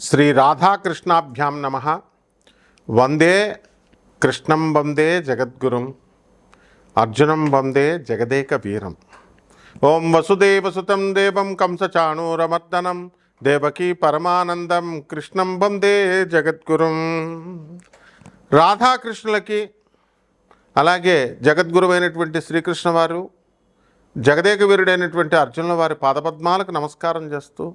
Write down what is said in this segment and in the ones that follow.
శ్రీ రాధాకృష్ణాభ్యాం నమ. వందే కృష్ణం వందే జగద్గురుం. అర్జునం వందే జగదేక వీరం ఓం వసుదేవసుతం దేవం కంసచాణూరమర్దనం. దేవకీ పరమానందం కృష్ణం వందే జగద్గురుం. రాధాకృష్ణులకి అలాగే జగద్గురువైనటువంటి శ్రీకృష్ణ వారు జగదేక వీరుడైనటువంటి అర్జునుల వారి పాదపద్మాలకు నమస్కారం చేస్తూ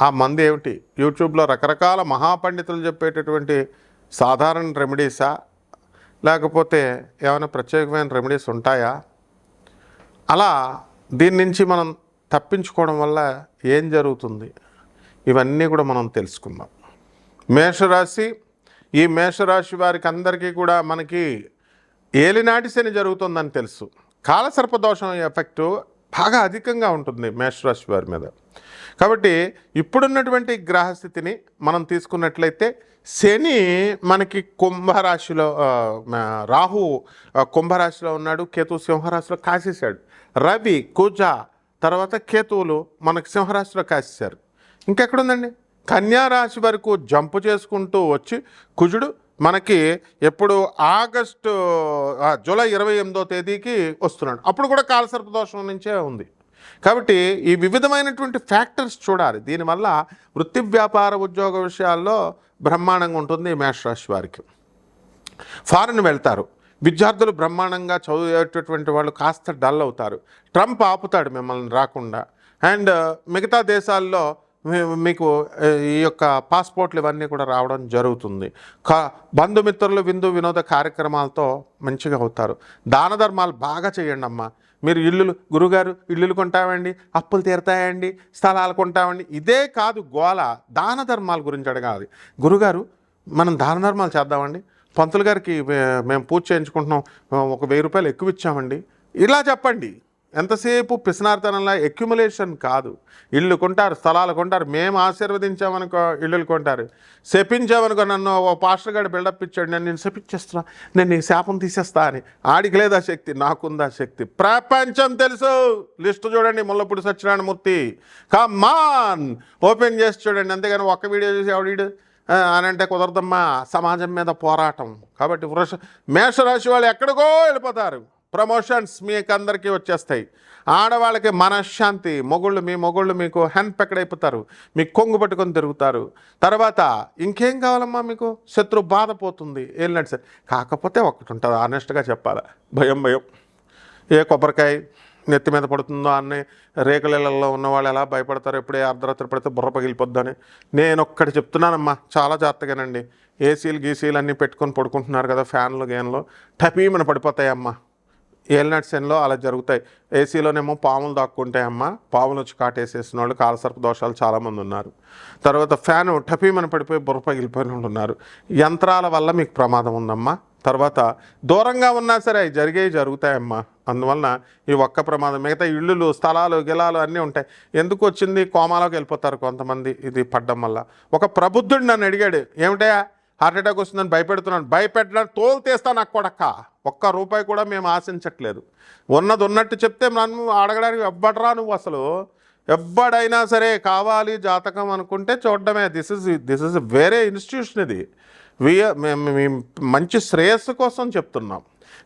ఆ మందు ఏమిటి? యూట్యూబ్లో రకరకాల మహాపండితులు చెప్పేటటువంటి సాధారణ రెమెడీసా? లేకపోతే ఏమైనా ప్రత్యేకమైన రెమెడీస్ ఉంటాయా? అలా దీని నుంచి మనం తప్పించుకోవడం వల్ల ఏం జరుగుతుంది? ఇవన్నీ కూడా మనం తెలుసుకుందాం. మేషరాశి ఈ మేషరాశి వారికి అందరికీ కూడా మనకి ఏలినాటి శని జరుగుతుందని తెలుసు. కాలసర్పదోషం ఎఫెక్టు బాగా అధికంగా ఉంటుంది మేషరాశి వారి మీద. కాబట్టి ఇప్పుడున్నటువంటి గ్రహస్థితిని మనం తీసుకున్నట్లయితే శని మనకి కుంభరాశిలో రాహు కుంభరాశిలో ఉన్నాడు కేతు సింహరాశిలో కాసేశాడు. రవి కుజ తర్వాత కేతువులు మనకి సింహరాశిలో కాసేశారు. ఇంకెక్కడుందండి? కన్యా రాశి వరకు జంపు చేసుకుంటూ వచ్చి కుజుడు మనకి ఎప్పుడు ఆగస్టు జూలై ఇరవై ఎనిమిదో తేదీకి వస్తున్నాడు. అప్పుడు కూడా కాలసర్ప దోషం నుంచే ఉంది. కాబట్టి ఈ వివిధమైనటువంటి ఫ్యాక్టర్స్ చూడాలి. దీనివల్ల వృత్తి వ్యాపార ఉద్యోగ విషయాల్లో బ్రహ్మాండంగా ఉంటుంది మేషరాశి వారికి. ఫారెన్ వెళ్తారు. విద్యార్థులు బ్రహ్మాండంగా చదివేటటువంటి వాళ్ళు కాస్త డల్ అవుతారు. ట్రంప్ ఆపుతాడు మిమ్మల్ని రాకుండా. అండ్ మిగతా దేశాల్లో మీకు ఈ యొక్క పాస్పోర్ట్లు ఇవన్నీ కూడా రావడం జరుగుతుంది. కా బంధుమిత్రులు విందు వినోద కార్యక్రమాలతో మంచిగా అవుతారు. దాన ధర్మాలు బాగా చేయండి అమ్మా. మీరు ఇల్లులు గురుగారు ఇల్లులు కొంటామండి అప్పులు తీరుతాయండి స్థలాలు కొంటామండి ఇదే కాదు గోల దాన ధర్మాల గురించి అడగాలి. గురుగారు మనం దాన ధర్మాలు చేద్దామండి. పంతులు గారికి మే- మేము పూజ చేయించుకుంటున్నాం. ఒక వెయ్యి రూపాయలు ఎక్కువ ఇచ్చామండి. ఇలా చెప్పండి. ఎంతసేపు పిసినార్తనంలా ఎక్యుములేషన్ కాదు. ఇళ్ళు కొంటారు స్థలాలు కొంటారు. మేము ఆశీర్వదించామనుకో ఇల్లులు కొంటారు. శపించామనుకో నన్ను ఓ పాస్టర్ గారు బిల్డప్ ఇచ్చాడు. నేను నేను శపించేస్తున్నా. నేను నీ శాపం తీసేస్తా అని. ఆడికి లేదా శక్తి? నాకుందా శక్తి? ప్రపంచం తెలుసు. లిస్టు చూడండి. ముల్లపూడి సత్యనారాయణమూర్తి. కమాన్ ఓపెన్ చేసి చూడండి. అంతేగాని ఒక్క వీడియో చూసి ఆవిడ అని అంటే కుదరదమ్మా. సమాజం మీద పోరాటం. కాబట్టి వృష మేషరాశి వాళ్ళు ఎక్కడికో వెళ్ళిపోతారు. ప్రమోషన్స్ మీకు అందరికీ వచ్చేస్తాయి. ఆడవాళ్ళకి మనశ్శాంతి మొగుళ్ళు మీ మొగుళ్ళు మీకు హ్యాండ్ పెక్కడైపోతారు మీకు కొంగు పట్టుకొని తిరుగుతారు. తర్వాత ఇంకేం కావాలమ్మా మీకు? శత్రు బాధ పోతుంది. వెళ్ళినట్టు సరే. కాకపోతే ఒకటి ఉంటుంది ఆనెస్ట్గా చెప్పాలి? భయం భయం. ఏ కొబ్బరికాయ నెత్తి మీద పడుతుందో అన్ని రేకులలో ఉన్న వాళ్ళు ఎలా భయపడతారు ఎప్పుడే అర్ధరాత్రి పడితే బుర్ర పగిలిపోద్దని. నేను ఒక్కటి చెప్తున్నానమ్మా చాలా జాగ్రత్తగానండి. ఏసీలు గీసీలు అన్నీ పెట్టుకొని పడుకుంటున్నారు కదా ఫ్యాన్లు గేన్లు. టపీమని పడిపోతాయమ్మా. ఏల్నట్ సెన్లో అలా జరుగుతాయి. ఏసీలోనేమో పాములు దాక్కుంటాయమ్మా. పాములు వచ్చి కాటేసేసిన వాళ్ళు కాలసర్ప దోషాలు చాలామంది ఉన్నారు. తర్వాత ఫ్యాను టపీమని పడిపోయి బుర్ర పగిలిపోయిన వాళ్ళు ఉన్నారు. యంత్రాల వల్ల మీకు ప్రమాదం ఉందమ్మా. తర్వాత దూరంగా ఉన్నా సరే అవి జరిగేవి జరుగుతాయమ్మా. అందువలన ఈ ఒక్క ప్రమాదం మిగతా ఇళ్ళు స్థలాలు గిలాలు అన్నీ ఉంటాయి. ఎందుకు వచ్చింది? కోమాలోకి వెళ్ళిపోతారు కొంతమంది ఇది పడ్డం వల్ల. ఒక ప్రబుద్ధుడు నన్ను అడిగాడు ఏమిటయా హార్ట్ అటాక్ వస్తుందని భయపెడుతున్నాను. భయపెట్టడానికి తోలు తీస్తా నాకు కొడక్క ఒక్క రూపాయి కూడా మేము ఆశించట్లేదు. ఉన్నది ఉన్నట్టు చెప్తే నన్ను అడగడానికి ఎవ్వడరా నువ్వు అసలు? ఎవ్వడైనా సరే కావాలి జాతకం అనుకుంటే చూడడమే. దిస్ ఇస్ దిస్ ఇస్ వేరే ఇన్స్టిట్యూషన్ ఇది. వి మేము మేము మంచి శ్రేయస్సు కోసం చెప్తున్నాం.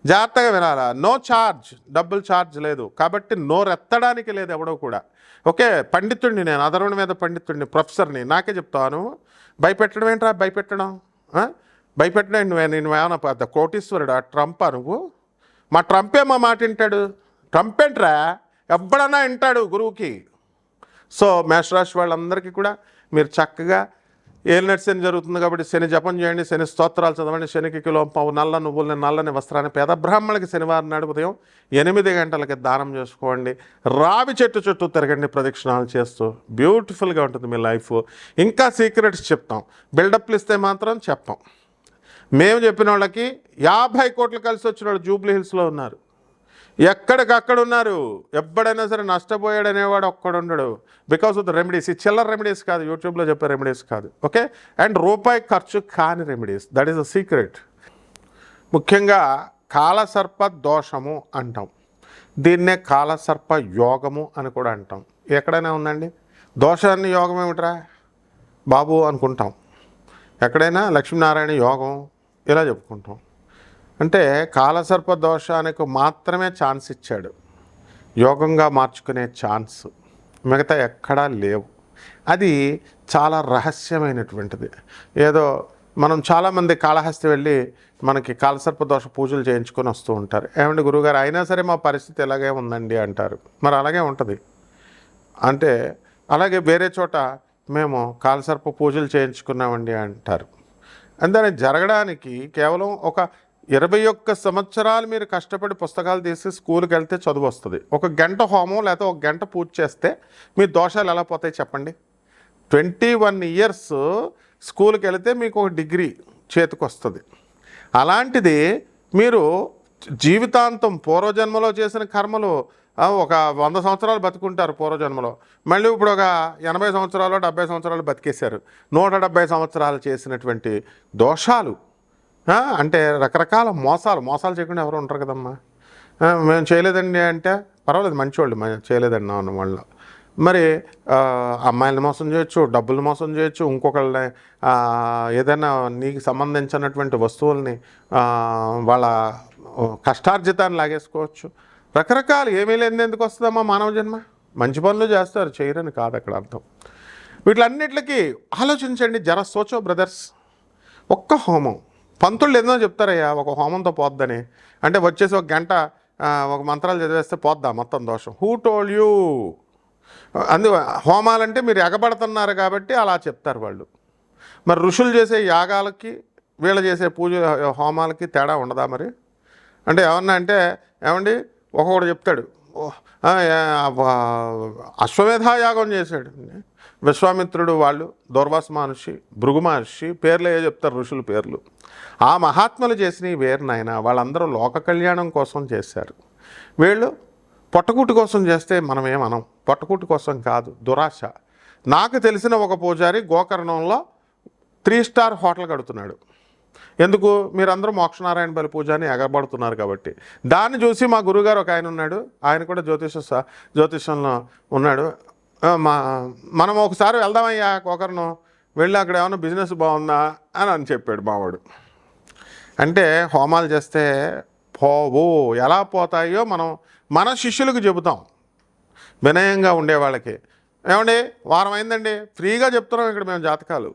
జాగ్రత్తగా వినాలా. నో ఛార్జ్ డబ్బులు ఛార్జ్ లేదు. కాబట్టి నోరెత్తడానికి లేదు ఎవడో కూడా. ఓకే పండితుడిని నేను అదరుని మీద పండితుడిని ప్రొఫెసర్ని నాకే చెప్తాను. భయపెట్టడం ఏంట్రా? భయపెట్టడం? ఆ? నేను నువ్వు నువ్వేమన్నా పెద్ద కోటీశ్వరుడా? ట్రంప్ నువ్వు? మా ట్రంపే మా మాట వింటాడు. ట్రంప్ ఏంట్రా? ఎప్పుడన్నా వింటాడు గురువుకి. సో మేషరాశి వాళ్ళందరికీ కూడా మీరు చక్కగా ఏలినట్ శని జరుగుతుంది కాబట్టి శని జపం చేయండి శని స్తోత్రాలు చదవండి శనికి కిలో పావు నల్ల నువ్వుల్ని నల్లని వస్త్రాన్ని పేద బ్రాహ్మణులకి శనివారం నాడు ఉదయం ఎనిమిది గంటలకి దానం చేసుకోండి. రావి చెట్టు చుట్టూ తిరగండి ప్రదక్షిణాలు చేస్తూ బ్యూటిఫుల్గా ఉంటుంది మీ లైఫ్. ఇంకా సీక్రెట్స్ చెప్తాం. బిల్డప్లు ఇస్తే మాత్రం చెప్పాం. మేము చెప్పిన వాళ్ళకి యాభై కోట్లు కలిసి వచ్చిన వాళ్ళు జూబ్లీ హిల్స్లో ఉన్నారు. ఎక్కడికక్కడ ఉన్నారు ఎప్పుడైనా సరే నష్టపోయాడు అనేవాడు ఒక్కడు ఉండడు బికాస్ ఆఫ్ ద రెమెడీస్ ఈ చిల్లర రెమెడీస్ కాదు యూట్యూబ్లో చెప్పే రెమెడీస్ కాదు. ఓకే అండ్ రూపాయి ఖర్చు కాని remedies that is a secret ముఖ్యంగా కాలసర్ప దోషము అంటాం. దీన్నే కాలసర్ప యోగము అని కూడా అంటాం. ఎక్కడైనా ఉందండి? దోషాన్ని యోగం ఏమిట్రా? బాబు అనుకుంటాం. ఎక్కడైనా లక్ష్మీనారాయణ యోగం ఇలా చెప్పుకుంటాం. అంటే కాలసర్ప దోషానికి మాత్రమే ఛాన్స్ ఇచ్చాడు. యోగంగా మార్చుకునే ఛాన్స్ మిగతా ఎక్కడా లేవు. అది చాలా రహస్యమైనటువంటిది. ఏదో మనం చాలామంది కాళహస్తి వెళ్ళి మనకి కాలసర్ప దోష పూజలు చేయించుకొని వస్తూ ఉంటారు. ఏమండి గురుగారు అయినా సరే మా పరిస్థితి ఇలాగే ఉందండి అంటారు. మరి అలాగే ఉంటుంది. అంటే అలాగే వేరే చోట మేము కాలసర్ప పూజలు చేయించుకున్నామండి అంటారు. అందుకని జరగడానికి కేవలం ఒక ఇరవై ఒక్క సంవత్సరాలు మీరు కష్టపడి పుస్తకాలు తీసి స్కూల్కి వెళ్తే చదువు వస్తుంది. ఒక గంట హోమం లేకపోతే ఒక గంట పూజ చేస్తే మీ దోషాలు ఎలా పోతాయి చెప్పండి? ట్వంటీ వన్ ఇయర్స్ స్కూల్కి వెళితే మీకు ఒక డిగ్రీ చేతికి వస్తుంది. అలాంటిది మీరు జీవితాంతం పూర్వజన్మలో చేసిన కర్మలు ఒక వంద సంవత్సరాలు బతుకుంటారు పూర్వజన్మలో. మళ్ళీ ఇప్పుడు ఒక ఎనభై సంవత్సరాలు డెబ్బై సంవత్సరాలు బతికేశారు. నూట డెబ్బై సంవత్సరాలు చేసినటువంటి దోషాలు అంటే రకరకాల మోసాలు మోసాలు చేయకుండా ఎవరు ఉంటారు కదమ్మా. మేము చేయలేదండి అంటే పర్వాలేదు మంచివాళ్ళు చేయలేదండి అన్న వాళ్ళు. మరి అమ్మాయిలను మోసం చేయొచ్చు డబ్బులు మోసం చేయొచ్చు ఇంకొకళ్ళని ఏదైనా నీకు సంబంధించినటువంటి వస్తువుల్ని వాళ్ళ కష్టార్జితాన్ని లాగేసుకోవచ్చు. రకరకాలు ఏమీ లేని ఎందుకు వస్తుందమ్మా మానవ జన్మ? మంచి పనులు చేస్తారు చేయరని కాదు అక్కడ అర్థం. వీటిలన్నిటికీ ఆలోచించండి జర సోచో బ్రదర్స్. ఒక్క హోమం. పంతుళ్ళు ఏదో చెప్తారయ్యా ఒక హోమంతో పోద్దని. అంటే వచ్చేసి ఒక గంట ఒక మంత్రాలు చదివేస్తే పోద్దా మొత్తం దోషం. హూ టోల్ యూ అందు హోమాలంటే మీరు ఎగబడుతున్నారు కాబట్టి అలా చెప్తారు వాళ్ళు. మరి ఋషులు చేసే యాగాలకి వీళ్ళు చేసే పూజ హోమాలకి తేడా ఉండదా మరి? అంటే ఏమన్నా అంటే ఏమండి? ఒక్కొక్కడు చెప్తాడు. "ఓ, యాగం చేశాడు. విశ్వామిత్రుడు వాళ్ళు దూర్వాస మహర్షి భృగు మహర్షి పేర్లు ఏ చెప్తారు ఋషుల పేర్లు. ఆ మహాత్ములు చేసినవి వేరు నాయన వాళ్ళందరూ లోక కళ్యాణం కోసం చేశారు. వీళ్ళు పొట్టకూటి కోసం చేస్తే మనం పొట్టకూటి కోసం కాదు దురాశ. నాకు తెలిసిన ఒక పూజారి గోకర్ణంలో త్రీ స్టార్ హోటల్ కడుతున్నాడు. ఎందుకు? మీరందరూ మోక్షనారాయణ బలి పూజ అని ఎగబడుతున్నారు కాబట్టి. దాన్ని చూసి మా గురుగారు ఒక ఆయన ఉన్నాడు. ఆయన కూడా జ్యోతిష జ్యోతిషంలో ఉన్నాడు. మా మనం ఒకసారి వెళ్దామయ్యా ఒకరిను వెళ్ళి అక్కడ ఏమైనా బిజినెస్ బాగుందా అని అని చెప్పాడు మావాడు. అంటే హోమాలు చేస్తే పోవు. ఎలా పోతాయో మనం మన శిష్యులకు చెబుతాం. వినయంగా ఉండే వాళ్ళకి. ఏమండి? వారం అయిందండి. ఫ్రీగా చెప్తున్నాం ఇక్కడ మేము జాతకాలు.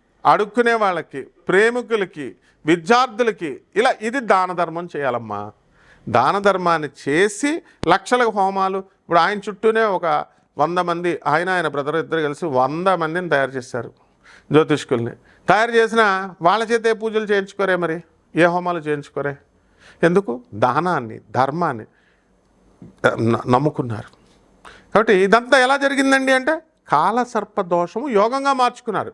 అడుక్కునే వాళ్ళకి ప్రేమికులకి విద్యార్థులకి ఇలా ఇది దాన ధర్మం చేయాలమ్మా. దాన ధర్మాన్ని చేసి లక్షల హోమాలు. ఇప్పుడు ఆయన చుట్టూనే ఒక వంద మంది ఆయన ఆయన బ్రదర్ ఇద్దరు కలిసి వంద మందిని తయారు చేశారు జ్యోతిష్కుల్ని. తయారు చేసిన వాళ్ళ చేతే పూజలు చేయించుకోరే మరి? ఏ హోమాలు చేయించుకోరే? ఎందుకు? దానాన్ని ధర్మాన్ని నమ్ముకున్నారు. కాబట్టి ఇదంతా ఎలా జరిగిందండి అంటే కాలసర్ప దోషము యోగంగా మార్చుకున్నారు.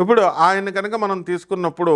ఇప్పుడు ఆయన కనుక మనం తీసుకున్నప్పుడు